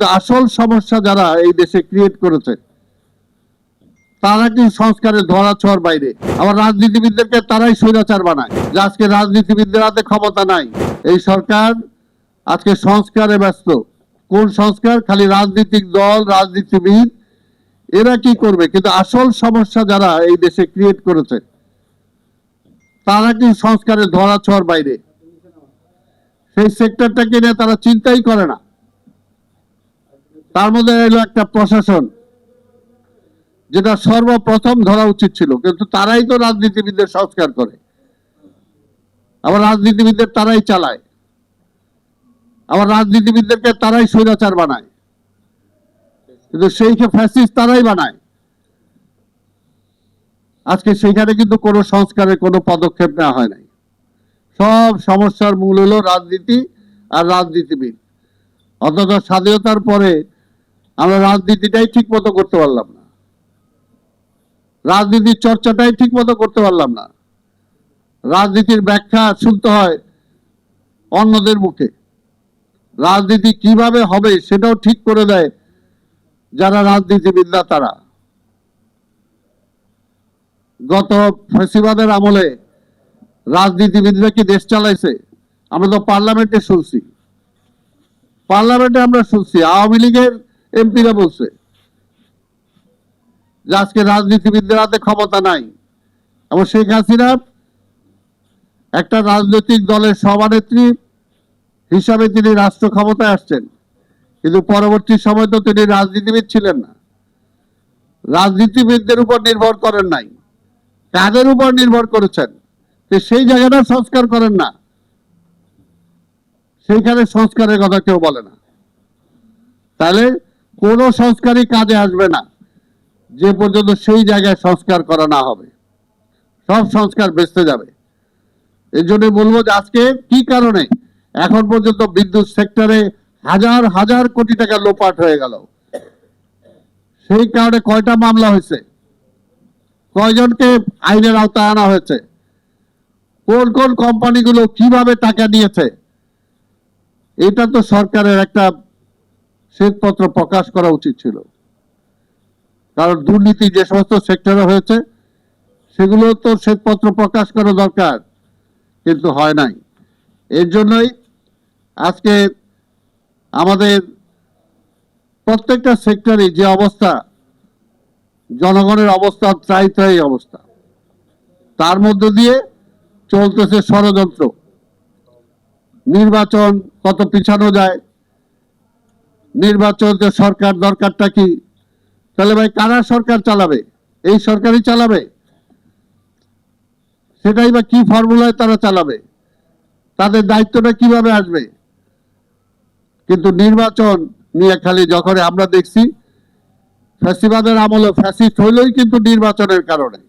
আসল সমস্যা যারা এই দেশে ক্রিয়েট করেছে, তারা কি সংস্কারের ধরা ছোঁয়ার বাইরে? আবার রাজনীতিবিদদেরকে তারাই স্বৈরাচার বানায়, যে আজকে রাজনীতিবিদদের হাতে ক্ষমতা নাই। এই সরকার আজকে সংস্কারে ব্যস্ত। কোন সংস্কার? খালি রাজনৈতিক দল, রাজনীতিবিদ, এরা কি করবে? কিন্তু আসল সমস্যা যারা এই দেশে ক্রিয়েট করেছে, তারা কি সংস্কারের ধরা ছোঁয়ার বাইরে? সেই সেক্টরটাকে নিয়ে তারা চিন্তাই করে না। তার মধ্যে এলো একটা প্রশাসন, যেটা সর্বপ্রথম ধরা উচিত ছিল, কিন্তু তারাই তো রাজনীতিবিদদের সংস্কার করে। আবার রাজনীতিবিদদের তারাই চালায়। আবার রাজনীতিবিদদেরকে তারাই স্বৈরাচার বানায়। কিন্তু সেইকে ফ্যাসিস্ট তারাই বানায়। আজকে সেইখানে কিন্তু কোনো সংস্কারের কোনো পদক্ষেপ নেওয়া হয় নাই। সব সমস্যার মূল হলো রাজনীতি আর রাজনীতিবিদ। অন্তত স্বাধীনতার পরে আমরা রাজনীতিটাই ঠিক মতো করতে পারলাম না। রাজনীতির চর্চাটাই ঠিক মতো করতে পারলাম না। রাজনীতির ব্যাখ্যা শুনতে হয় অন্যদের মুখে। রাজনীতি কীভাবে হবে সেটাও ঠিক করে দেয় যারা রাজনীতিবিদ না তারা। গত ফেসিবাদের আমলে রাজনীতিবিদরা কি দেশ চালাইছে? আমরা তো পার্লামেন্টে শুনছি। পার্লামেন্টে আমরা শুনছি, আওয়ামী লীগের এমপিরা বলছে যে আজকে রাজনীতিবিদদের হাতে ক্ষমতা নাই। এবং শেখ হাসিনা একটা রাজনৈতিক দলের সভানেত্রী হিসাবে তিনি রাষ্ট্র ক্ষমতায় আসছেন। কিন্তু পরবর্তী সময় তো তিনি রাজনীতিবিদ ছিলেন না। রাজনীতিবিদদের উপর নির্ভর করেন নাই। কাদের উপর নির্ভর করেছেন? সেই জায়গাটা সংস্কার করেন না। সেইখানে সংস্কারের কথা কেউ বলে না। তাহলে কোনো সংস্কারই কাজে আসবে না। যে পর্যন্ত সেই জায়গায় সংস্কার করা না হবে। সব সংস্কার বেঁচতে যাবে। এর জন্য বলব যে আজকে কি কারণে এখন পর্যন্ত বিদ্যুৎ সেক্টরে হাজার হাজার কোটি টাকা লোপাট হয়ে গেল। সেই কারণে কয়টা মামলা হয়েছে? কয়জনকে আইনের আওতায় আনা হয়েছে? কোন কোন কোম্পানিগুলো কীভাবে টাকা নিয়েছে? এটা তো সরকারের একটা শ্বেতপত্র প্রকাশ করা উচিত ছিল। কারণ দুর্নীতি যে সমস্ত সেক্টরে হয়েছে, সেগুলো তো শ্বেতপত্র প্রকাশ করা দরকার, কিন্তু হয় নাই। এর জন্যই আজকে আমাদের প্রত্যেকটা সেক্টরে যে অবস্থা, জনগণের অবস্থা ত্রাই অবস্থা, তার মধ্য দিয়ে চলতেছে ষড়যন্ত্র। নির্বাচন কত পিছানো যায় নির্বাচনকে সরকার দরকারটা কি? তাহলে ভাই, কারা সরকার চালাবে? এই সরকারই চালাবে? সেটাই বা কি ফর্মুলায় তারা চালাবে? তাদের দায়িত্বটা কীভাবে আসবে? কিন্তু নির্বাচন নিয়ে খালি যখন আমরা দেখছি, ফ্যাসিবাদের আমলে ফ্যাসিস্ট হইলেই কিন্তু নির্বাচনের কারণে।